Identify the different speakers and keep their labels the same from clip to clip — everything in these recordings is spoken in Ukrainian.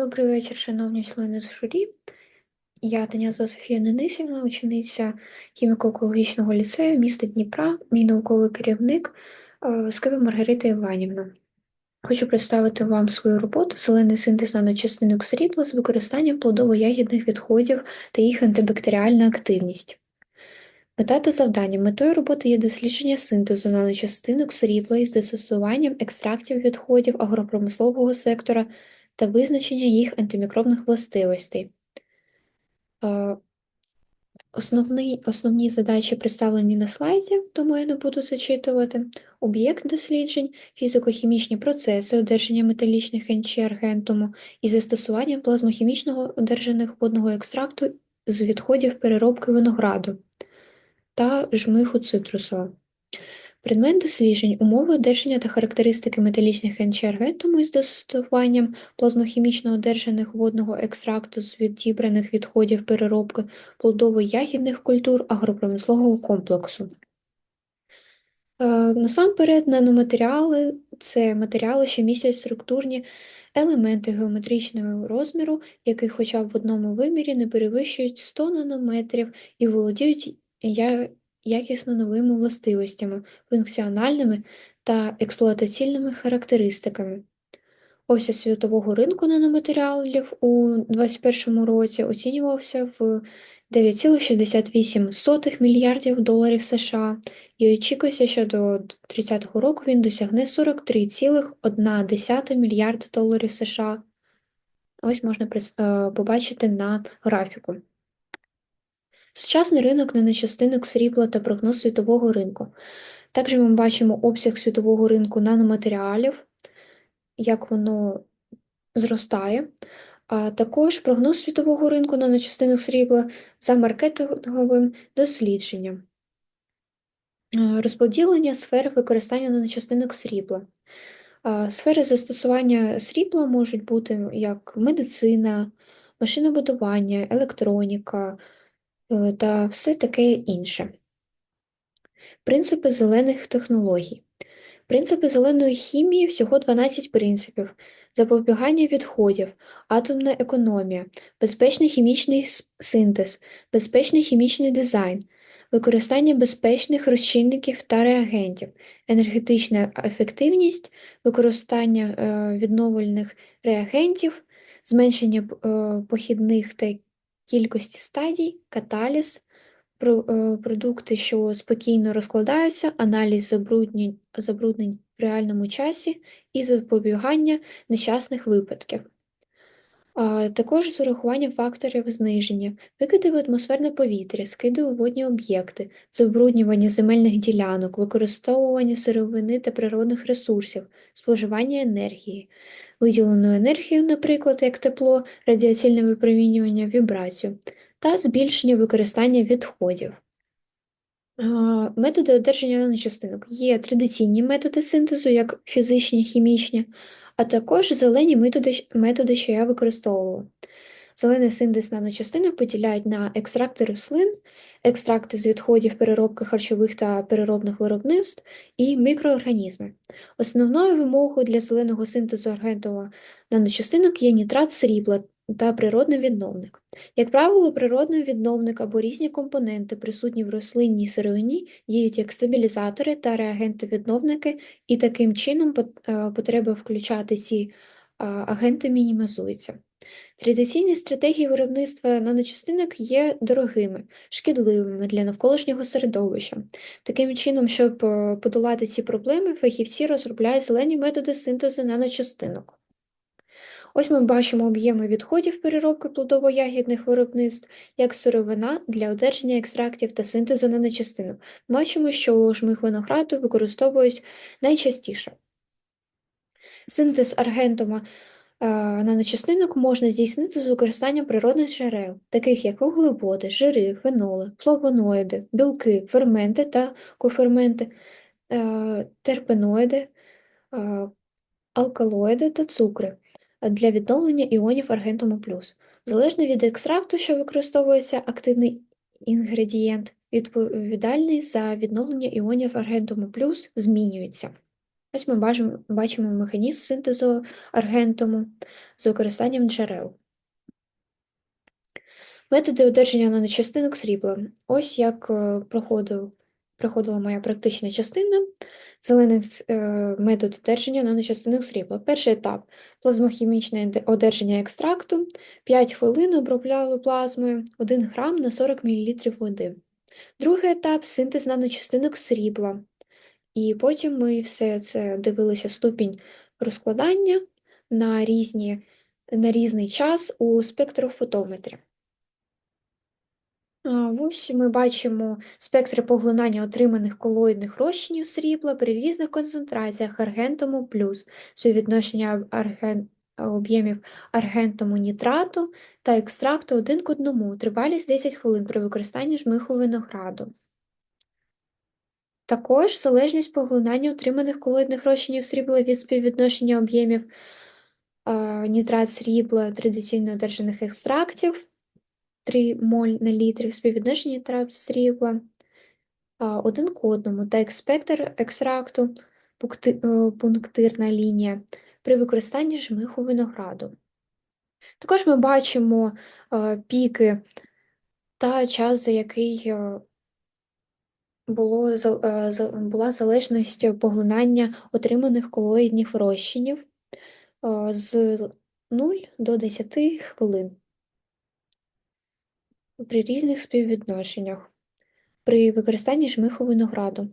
Speaker 1: Добрий вечір, шановні члени журі. Я Танязова Софія Денисівна, учениця хіміко-екологічного ліцею міста Дніпра, мій науковий керівник е, Маргарита Іванівна. Хочу представити вам свою роботу Зелений синтез наночастинок срібла з використанням плодово-ягідних відходів та їх антибактеріальна активність. Мета та завдання. Метою роботи є дослідження синтезу наночастинок срібла із застосуванням екстрактів відходів агропромислового сектора та визначення їх антимікробних властивостей. Основний, основні задачі представлені на слайді, тому я не буду зачитувати. Об'єкт досліджень, фізико-хімічні процеси одержання металічних енчі-аргентуму і застосуванням плазмохімічного одержаних водного екстракту з відходів переробки винограду та жмиху цитрусового. Предмет досліджень, умови одержання та характеристики металічних енчергентуму із застосуванням плазмохімічно одержаних водного екстракту з відібраних відходів переробки плодово-ягідних культур агропромислового комплексу. Е, насамперед, наноматеріали це матеріали, що містять структурні елементи геометричного розміру, які хоча б в одному вимірі не перевищують 100 нанометрів і володіють якісно новими властивостями, функціональними та експлуатаційними характеристиками. Обсяг світового ринку наноматеріалів у 2021 році оцінювався в 9,68 мільярдів доларів США і очікується, що до 2030 року він досягне 43,1 мільярда доларів США. Ось можна е, побачити на графіку. Сучасний ринок на наночастинок срібла та прогноз світового ринку. Також ми бачимо обсяг світового ринку наноматеріалів, як воно зростає, а також прогноз світового ринку наночастинок срібла за маркетинговим дослідженням. Розподілення сфер використання наночастинок срібла. Сфери застосування срібла можуть бути як медицина, машинобудування, електроніка, Е, та все таке інше. Принципи зелених технологій. Принципи зеленої хімії всього 12 принципів: запобігання відходів, атомна економія, безпечний хімічний синтез, безпечний хімічний дизайн, використання безпечних розчинників та реагентів, енергетична ефективність, використання е, відновлених реагентів, зменшення е, похідних та кількості стадій, каталіз, е, продукти, що спокійно розкладаються, аналіз забруднень, забруднень в реальному часі і запобігання нещасних випадків. А також з урахуванням факторів зниження, викиди в атмосферне повітря, скиди у водні об'єкти, забруднювання земельних ділянок, використовування сировини та природних ресурсів, споживання енергії, виділену енергію, наприклад, як тепло, радіаційне випромінювання, вібрацію, та збільшення використання відходів. Методи одержання наночастинок. Є традиційні методи синтезу, як фізичні, хімічні, а також зелені методи, методи, що я використовувала. Зелений синтез наночастинок поділяють на екстракти рослин, екстракти з відходів переробки харчових та переробних виробництв і мікроорганізми. Основною вимогою для зеленого синтезу аргентового наночастинок є нітрат срібла та природний відновник. Як правило, природний відновник або різні компоненти, присутні в рослинній сировині, діють як стабілізатори та реагенти-відновники, і таким чином е, потреба включати ці агенти мінімізується. Традиційні стратегії виробництва наночастинок є дорогими, шкідливими для навколишнього середовища. Таким чином, щоб е, подолати ці проблеми, фахівці розробляють зелені методи синтезу наночастинок. Ось ми бачимо об'єми відходів переробки плодово-ягідних виробництв як сировина для одержання екстрактів та синтезу наночастинок. Бачимо, що жмих винограду використовують найчастіше. Синтез аргентума наночастинок можна здійснити з використанням природних джерел, таких як вуглеводи, жири, феноли, флавоноїди, білки, ферменти та коферменти, терпеноїди, алкалоїди та цукри для відновлення іонів аргентуму плюс. Залежно від екстракту, що використовується активний інгредієнт, відповідальний за відновлення іонів аргентуму плюс змінюється. Ось ми бачимо, бачимо механізм синтезу аргентуму з використанням джерел. Методи одержання наночастинок срібла. Ось як е, проходив, проходила моя практична частина. Зелений е, метод одержання наночастинок срібла. Перший етап плазмохімічне одержання екстракту. 5 хвилин обробляли плазмою 1 грам на 40 мл води. Другий етап синтез наночастинок срібла. І потім ми все це дивилися ступінь розкладання на різні, на різний час у спектрофотометрі. Ось ми бачимо спектри поглинання отриманих колоїдних розчинів срібла при різних концентраціях аргентому плюс співвідношення арген... об'ємів аргентому нітрату та екстракту один к одному, тривалість 10 хвилин при використанні жмиху винограду. Також залежність поглинання отриманих колоїдних розчинів срібла від співвідношення об'ємів нітрат срібла традиційно одержаних екстрактів 3 моль на літр співвідношення нітрат срібла один к одному та експектр екстракту е, пунктирна лінія при використанні жмиху винограду. Також ми бачимо піки та час, за який е, було, е, була залежність поглинання отриманих колоїдних розчинів е, з 0 до 10 хвилин при різних співвідношеннях при використанні жмиху винограду,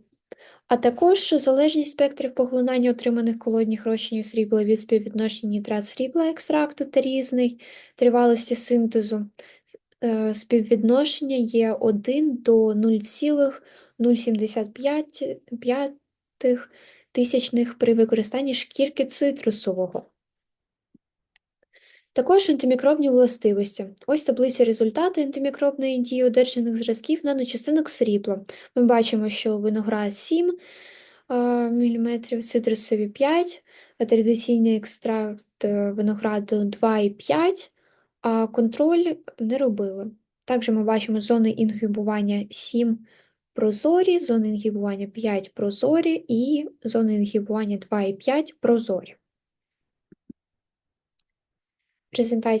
Speaker 1: а також залежність спектрів поглинання отриманих колодних розчинів срібла від співвідношення нітрат срібла екстракту та різний тривалості синтезу. Е, співвідношення є 1 до 0,0 0,75 тисячних при використанні шкірки цитрусового. Також антимікробні властивості. Ось таблиця результати антимікробної дії одержаних зразків наночастинок срібла. Ми бачимо, що виноград 7 мм, цитрусові 5, традиційний екстракт е, винограду 2,5, а контроль не робили. Також ми бачимо зони інгибування 7 прозорі, зони інгібування 5 прозорі і зони інгібування 2 і 5 прозорі. representar